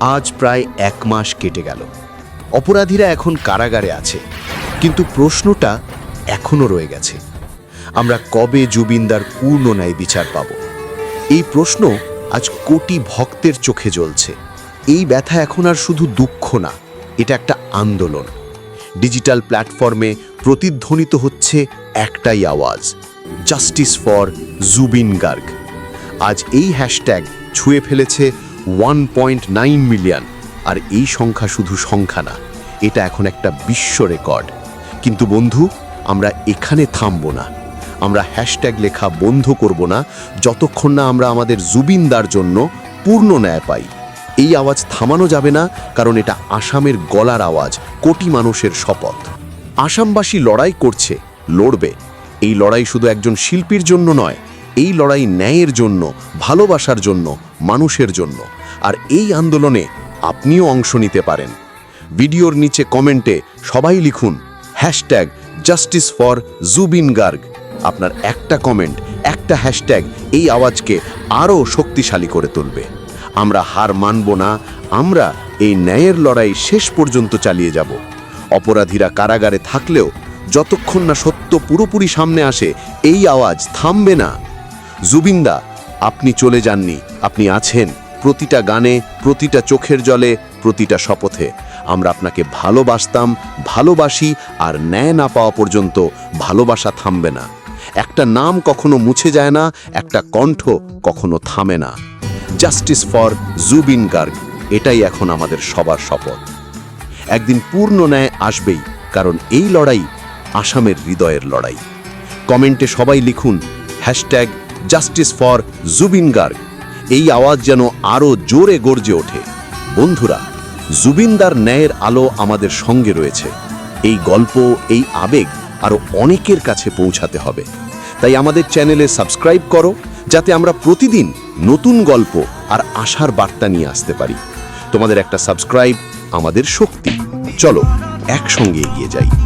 আজ প্রায় এক মাস কেটে গেল। অপরাধীরা এখন কারাগারে আছে, কিন্তু প্রশ্নটা এখনও রয়ে গেছে। আমরা কবে জুবিনদার পূর্ণ ন্যায় বিচার পাব? এই প্রশ্ন আজ কোটি ভক্তের চোখে জ্বলছে। এই ব্যথা এখন আর শুধু দুঃখ না, এটা একটা আন্দোলন। ডিজিটাল প্ল্যাটফর্মে প্রতিধ্বনিত হচ্ছে একটাই আওয়াজ, জাস্টিস ফর জুবিন গার্গ আজ এই হ্যাশট্যাগ ছুঁয়ে ফেলেছে ওয়ান পয়েন্ট নাইন মিলিয়ন আর এই সংখ্যা শুধু সংখ্যা না, এটা এখন একটা বিশ্ব রেকর্ড। কিন্তু বন্ধু, আমরা এখানে থামব না। আমরা হ্যাশট্যাগ লেখা বন্ধ করব না, যতক্ষণ না আমরা আমাদের জুবিনদার জন্য পূর্ণ ন্যায় পাই। এই আওয়াজ থামানো যাবে না, কারণ এটা আসামের গলার আওয়াজ, কোটি মানুষের শপথ। আসামবাসী লড়াই করছে, লড়বে। এই লড়াই শুধু একজন শিল্পীর জন্য নয় এই লড়াই ন্যায়ের জন্য, ভালোবাসার জন্য, মানুষের জন্য। আর এই আন্দোলনে আপনিও অংশ নিতে পারেন। ভিডিওর নিচে কমেন্টে সবাই লিখুন, hashtag justice for Zubeen Garg. আপনার একটা কমেন্ট, একটা হ্যাশট্যাগ এই আওয়াজকে আরও শক্তিশালী করে তুলবে। আমরা হার মানব না, আমরা এই ন্যায়ের লড়াই শেষ পর্যন্ত চালিয়ে যাব। অপরাধীরা কারাগারে থাকলেও, যতক্ষণ না সত্য পুরোপুরি সামনে আসে, এই আওয়াজ থামবে না। জুবিন্দা, আপনি চলে যাননি। আপনি আছেন প্রতিটা গানে, প্রতিটা চোখের জলে, প্রতিটা শপথে। আমরা আপনাকে ভালোবাসতাম, ভালোবাসি আর ন্যায় না পাওয়া পর্যন্ত ভালোবাসা থামবে না। একটা নাম কখনো মুছে যায় না, একটা কণ্ঠ কখনো থামে না। জাস্টিস ফর জুবিন গার্গ এটাই এখন আমাদের সবার শপথ। একদিন পূর্ণ ন্যায় আসবেই, কারণ এই লড়াই আসামের হৃদয়ের লড়াই। কমেন্টে সবাই লিখুন, hashtag justice for Zubeen Garg এই আওয়াজ যেন আরও জোরে গর্জে ওঠে। বন্ধুরা, জুবিনদার ন্যায়ের আলো আমাদের সঙ্গে রয়েছে। এই গল্প, এই আবেগ আরও অনেকের কাছে পৌঁছাতে হবে। তাই আমাদের চ্যানেলে সাবস্ক্রাইব করো, যাতে আমরা প্রতিদিন নতুন গল্প আর আশার বার্তা নিয়ে আসতে পারি। তোমাদের একটা সাবস্ক্রাইব আমাদের শক্তি। চলো, একসঙ্গে এগিয়ে যাই।